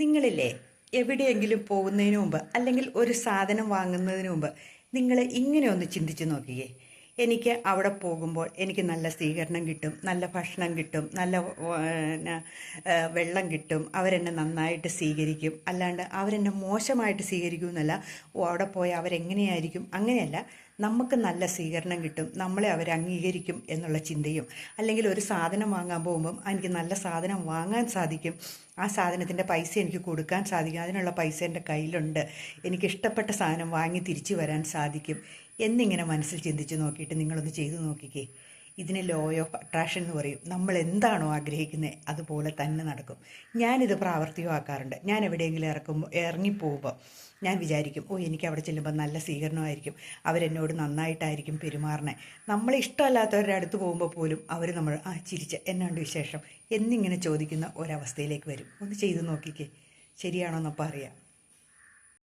നിങ്ങളില്ലേ എവിടെയെങ്കിലും പോകുന്നതിന് മുമ്പ് അല്ലെങ്കിൽ ഒരു സാധനം വാങ്ങുന്നതിന് മുമ്പ് നിങ്ങൾ ഇങ്ങനെ ഒന്ന് ചിന്തിച്ച് നോക്കിയേ. എനിക്ക് അവിടെ പോകുമ്പോൾ എനിക്ക് നല്ല സ്വീകരണം കിട്ടും നല്ല ഭക്ഷണം കിട്ടും നല്ല വെള്ളം കിട്ടും അവരെന്നെ നന്നായിട്ട് സ്വീകരിക്കും. അല്ലാണ്ട് അവരെന്നെ മോശമായിട്ട് സ്വീകരിക്കും എന്നല്ല അവിടെ പോയാൽ അവരെങ്ങനെയായിരിക്കും? അങ്ങനെയല്ല. നമുക്ക് നല്ല സ്വീകരണം കിട്ടും നമ്മളെ അവർ അംഗീകരിക്കും എന്നുള്ള ചിന്തയും. അല്ലെങ്കിൽ ഒരു സാധനം വാങ്ങാൻ പോകുമ്പം എനിക്ക് നല്ല സാധനം വാങ്ങാൻ സാധിക്കും. ആ സാധനത്തിന്റെ പൈസ എനിക്ക് കൊടുക്കാൻ സാധിക്കും. അതിനുള്ള പൈസ എന്റെ കയ്യിലുണ്ട്. എനിക്ക് ഇഷ്ടപ്പെട്ട സാധനം വാങ്ങി തിരിച്ചു വരാൻ സാധിക്കും. എന്നിങ്ങനെ മനസ്സിൽ ചിന്തിച്ച് നോക്കിയിട്ട് നിങ്ങളൊന്ന് ചെയ്തു നോക്കിക്കേ. ഇതിന് ലോ ഓഫ് അട്രാക്ഷൻ എന്ന് പറയും. നമ്മൾ എന്താണോ ആഗ്രഹിക്കുന്നത് അതുപോലെ തന്നെ നടക്കും. ഞാനിത് പ്രാവർത്തികമാക്കാറുണ്ട്. ഞാൻ എവിടെയെങ്കിലും ഇറക്കുമ്പോൾ ഇറങ്ങിപ്പോകുമ്പോൾ ഞാൻ വിചാരിക്കും ഓ എനിക്ക് അവിടെ ചെല്ലുമ്പോൾ നല്ല സ്വീകരണമായിരിക്കും. അവരെന്നോട് നന്നായിട്ടായിരിക്കും പെരുമാറണേ. നമ്മളെ ഇഷ്ടമല്ലാത്തവരുടെ അടുത്ത് പോകുമ്പോൾ പോലും അവർ നമ്മൾ ആ ചിരിച്ച എന്നാണ്ട് വിശേഷം? എന്നിങ്ങനെ ചോദിക്കുന്ന ഒരവസ്ഥയിലേക്ക് വരും. ഒന്ന് ചെയ്തു നോക്കിക്കേ. ശരിയാണോ എന്നപ്പോൾ അറിയാം.